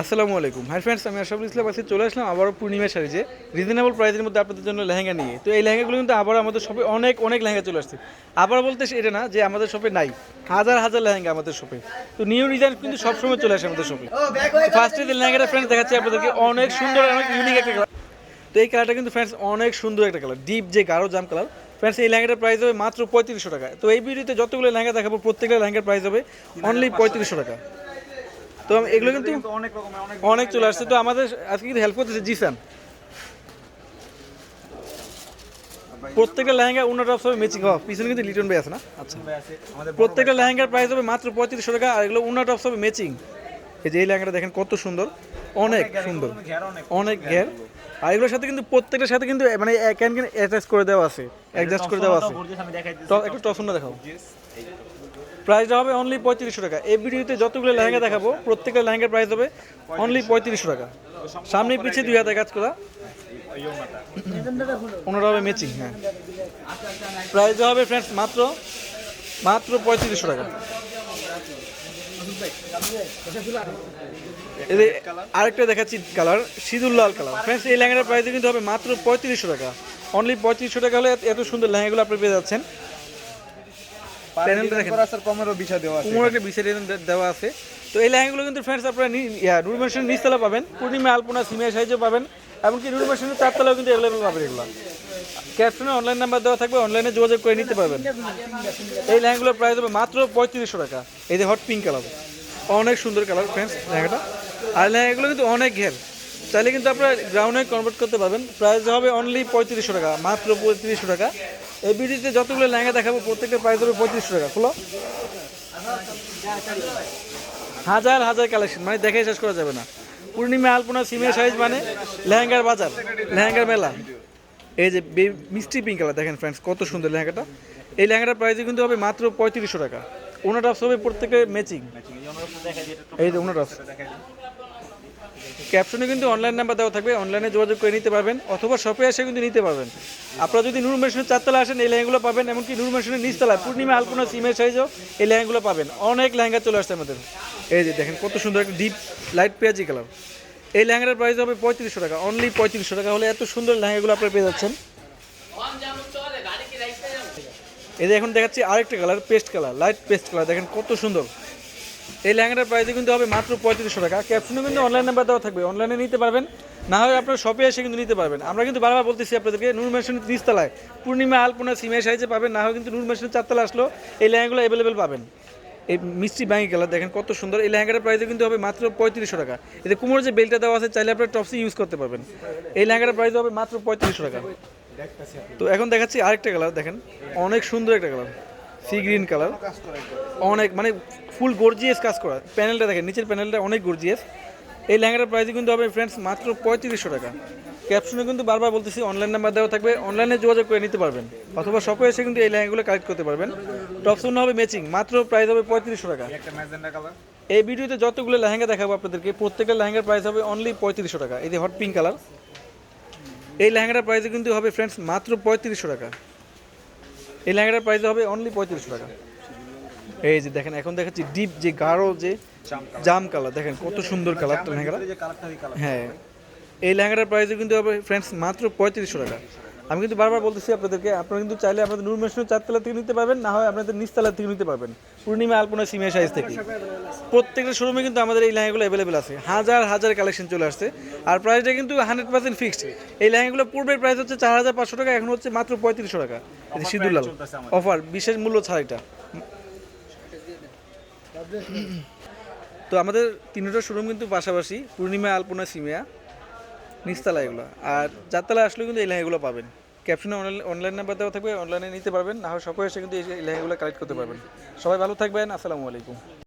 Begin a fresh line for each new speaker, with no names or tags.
আসসালামু আলাইকুম। Hi friends আমি আশরাফুল ইসলাম আজকে চলে আসলাম আবারও পূর্ণিমা শাড়িতে। রিজনেবল প্রাইসের মধ্যে আপনাদের জন্য লেহেঙ্গা নিয়ে। তো এই লেহেঙ্গাগুলো কিন্তু আবার আমাদের শপে অনেক অনেক লেহেঙ্গা চলে আসছে। আবার বলতে এটা না, যে আমাদের শপে নাই। হাজার হাজার লেহেঙ্গা আমাদের শপে তো নিউ ডিজাইন কিন্তু সবসময় চলে আসে আমাদের শপে ফার্স্টে যে লেহেঙ্গাটা ফ্রেন্ডস দেখাচ্ছি আপনাদেরকে, অনেক সুন্দর, অনেক ইউনিক একটা কালার তো এই কালারটা কিন্তু ফ্রেন্ডস অনেক সুন্দর একটা কালার ডিপ যে গাঢ় জাম কালার ফ্রেন্ডস এই লেহেঙ্গাটার প্রাইস হবে মাত্র পঁয়ত্রিশশো টাকা। তো এই ভিডিওতে যতগুলো লেহেঙ্গা দেখাবো, প্রত্যেকটা লেহেঙ্গার প্রাইস হবে অনলি পঁয়ত্রিশশো টাকা। তো এগুলো কিন্তু
অনেক রকমের অনেক
চলে আসছে তো আমাদের আজকে কিন্তু হেল্প করতেছে জি জিসান প্রত্যেকটা লেহেঙ্গা উন্নত টপস হবে ম্যাচিং হওয়া পিছনে কিন্তু লিটন ভাই আছে না আচ্ছা
আমাদের
প্রত্যেকটা লেহেঙ্গার প্রাইস হবে মাত্র পঁয়ত্রিশশো টাকা আর এগুলো উন্নত টপস হবে ম্যাচিং এই যে এই লেহেঙ্গাটা দেখেন কত সুন্দর অনেক সুন্দর
অনেক
ঘের আর এগুলোর সাথে কিন্তু প্রত্যেকটার সাথে কিন্তু মানে ক্যান ক্যান অ্যাটাচ করে দেওয়া আছে অ্যাডজাস্ট করে দেওয়া আছে তো একটু টসনটা দেখাও প্রাইসটা হবে অনলি পঁয়ত্রিশশো টাকা। এই ভিডিওতে যতগুলো লেহেঙ্গা দেখাবো, প্রত্যেকটা লেহেঙ্গার প্রাইস হবে অনলি পঁয়ত্রিশশো টাকা। সামনে পিছিয়ে দুই হাতে কাজ করা।
ওনাটা
হবে ম্যাচিং হ্যাঁ। প্রাইস হবে ফ্রেন্ডস মাত্র মাত্র পঁয়ত্রিশশো টাকা। আরেকটা দেখাচ্ছি কালার সিঁদুর লাল কালার ফ্রেন্ডস এই লেহেঙ্গার প্রাইস কিন্তু হবে মাত্র পঁয়ত্রিশশো টাকা। অনলি পঁয়ত্রিশশো টাকা হলে এত সুন্দর লেহেঙ্গাগুলো আপনি পেয়ে যাচ্ছেন। প্যানেলটা দেখেন।
স্যার কমেরও দেওয়া আছে।
কুমোর একটা বিশেষ দেওয়া আছে। তো এই লেহেঙ্গাগুলো কিন্তু ফ্রেন্ডস আপনারা নিচতলা পাবেন পূর্ণিমা আলপনা সিমিয়া পাবেন এমনকি নুরমেশনের চারতলাও কিন্তু অ্যাভেলেবেল পাবেন এগুলো। ক্যাপশনে অনলাইন নাম্বার দেওয়া থাকবে অনলাইনে যোগাযোগ করে নিতে পারবেন। এই লেহেঙ্গাগুলোর প্রাইস হবে মাত্র পঁয়ত্রিশশো টাকা। এই যে হট পিঙ্ক কালার অনেক সুন্দর কালার ফ্রেন্ডস লেহেঙ্গাটা আর লেহেঙ্গাগুলো কিন্তু অনেক ঘের। চাইলে কিন্তু আপনারা গ্রাউন্ডে কনভার্ট করতে পারবেন। প্রাইস হবে অনলি পঁয়ত্রিশশো টাকা মাত্র পঁয়ত্রিশশো টাকা। এই ভিডিওতে যতগুলো লেহেঙ্গা দেখাবো প্রত্যেকটা প্রাইস হবে পঁয়ত্রিশশো টাকা। খুলো। হাজার হাজার কালেকশন মানে দেখে শেষ করা যাবে না। পূর্ণিমা, আলপনা, সিমের সাইজ মানে লেহেঙ্গার বাজার, লেহেঙ্গার মেলা। এই যে মিষ্টি পিঙ্ক কালার দেখেন ফ্রেন্ডস কত সুন্দর লেহেঙ্গাটা। এই লেহেঙ্গাটার প্রাইস কিন্তু হবে মাত্র পঁয়ত্রিশশো টাকা। ওনার হবে প্রত্যেকে ম্যাচিং
এই
যে ওনার ক্যাপশনে কিন্তু অনলাইন নাম্বার দেওয়া থাকবে। অনলাইনে যোগাযোগ করে নিতে পারবেন, অথবা শপে এসে কিন্তু নিতে পারবেন। আপনারা যদি নূর মেশিনের চারতলা আসেন, এই লেহেঙ্গুলো পাবেন, এমনকি নূর মেশিনের নিচতলা পূর্ণিমা আলপনা সিমের সাইজও এই লেহেঙ্গুলো পাবেন। অনেক লেহেঙ্গা চলে আসছে আমাদের। এই যে দেখেন, কত সুন্দর একটা ডিপ লাইট পেঁয়াজি কালার এই লেহেঙ্গার প্রাইস হবে পঁয়ত্রিশশো টাকা অনলি পঁয়ত্রিশশো টাকা। হলে এত সুন্দর লেহেঙ্গাগুলো আপনারা পেয়ে যাচ্ছেন। এই যে এখন দেখাচ্ছি আরেকটা colour paste colour light paste colour দেখেন কত সুন্দর। এই লেহেঙ্গাটার প্রাইস কিন্তু হবে মাত্র পঁয়ত্রিশশো টাকা। ক্যাপশনে কিন্তু অনলাইন নাম্বার দেওয়া থাকবে। অনলাইনে নিতে পারবেন, না হয় আপনার শপে এসে কিন্তু নিতে পারবেন। আমরা কিন্তু বারবার বলতেছি আপনাদেরকে, নূর মেশিন নিচতলায় পূর্ণিমা, আলপনা সিমের সাইজে পাবেন, না হয় কিন্তু নূর মেশিনের চারতলা আসলো, এই লেহেঙ্গাগুলো অ্যাভেলেবেল পাবেন। এই মিষ্টি ব্যাঙ্গি কালার দেখেন কত সুন্দর। এই লেহেঙ্গাটার প্রাইস কিন্তু হবে মাত্র পঁয়ত্রিশশো টাকা। এতে কুমোর যে বেলটা দেওয়া আছে, চাইলে আপনার টপসি ইউজ করতে পারবেন। এই লেহেঙ্গাটার প্রাইস হবে মাত্র পঁয়ত্রিশশো টাকা। তো এখন দেখাচ্ছি আরেকটা কালার দেখেন, অনেক সুন্দর একটা কালার সি গ্রিন কালার অনেক মানে ফুল গর্জিয়াস কাজ করা। প্যানেলটা দেখেন নিচের প্যানেলটা অনেক গর্জিয়াস এই লেহেঙ্গাটার প্রাইস কিন্তু হবে ফ্রেন্ডস মাত্র পঁয়ত্রিশশো টাকা। ক্যাপশনে কিন্তু বারবার বলতেছি অনলাইন নাম্বার দেওয়া থাকবে অনলাইনে যোগাযোগ করে নিতে পারবেন। অথবা শপে এসে কিন্তু এই লেহেঙ্গাগুলো কালেক্ট করতে পারবেন। টপসন হবে ম্যাচিং মাত্র প্রাইস হবে পঁয়ত্রিশশো টাকা। এই ভিডিওতে যতগুলো লেহেঙ্গা দেখাবো আপনাদেরকে প্রত্যেকটা লেহেঙ্গার প্রাইস হবে অনলি পঁয়ত্রিশশো টাকা। এই যে হট পিঙ্ক কালার এই লেহেঙ্গাটার প্রাইস কিন্তু হবে ফ্রেন্ডস মাত্র পঁয়ত্রিশশো টাকা। এই লেহেঙ্গাটার প্রাইস হবে অনলি পঁয়ত্রিশশো টাকা। এই যে দেখেন এখন দেখাচ্ছি ডিপ যে গাঢ় যে জাম কালার দেখেন কত সুন্দর কালারটা লেহেঙ্গাটা।
কালার
হ্যাঁ এই লেহেঙ্গাটার প্রাইসে কিন্তু হবে ফ্রেন্ডস মাত্র পঁয়ত্রিশশো টাকা। আমি কিন্তু বারবার বলতেছি আপনাদেরকে আপনারা কিন্তু চাইলে আপনাদের নূর মেশিনের চারতলা থেকে নিতে পারবেন না হয় আপনাদের নিচতলা থেকে নিতে পারবেন। পূর্ণিমা আলপনা সিমিয়া সাইজ থেকে। প্রত্যেকটা শোরুমে কিন্তু আমাদের এই লেহেঙ্গাগুলো অ্যাভেলেবেল আছে। হাজার হাজার কালেকশন চলে আসছে। আর প্রাইসটা কিন্তু হান্ড্রেড পার্সেন্ট ফিক্সড এই লেহেঙ্গাগুলো পূর্বের প্রাইস হচ্ছে চার হাজার পাঁচশো টাকা এখন হচ্ছে মাত্র পঁয়ত্রিশশো টাকা।
আমাদের।
অফার বিশেষ মূল্য ছাড় এটা। তো আমাদের তিনটা শোরুম কিন্তু পাশাপাশি পূর্ণিমা আলপনা সিমিয়া। নিচতলা এগুলো। আর চারতলা আসলে কিন্তু এই লেহেঙ্গাগুলো পাবেন। ক্যাপশনে অনলাইন নাম্বার দেওয়া থাকবে অনলাইনে নিতে পারবেন, না হয় সকলে এসে কিন্তু এই লেহেঙ্গাগুলো কালেক্ট করতে পারবেন। সবাই ভালো থাকবেন, আসসালামু আলাইকুম।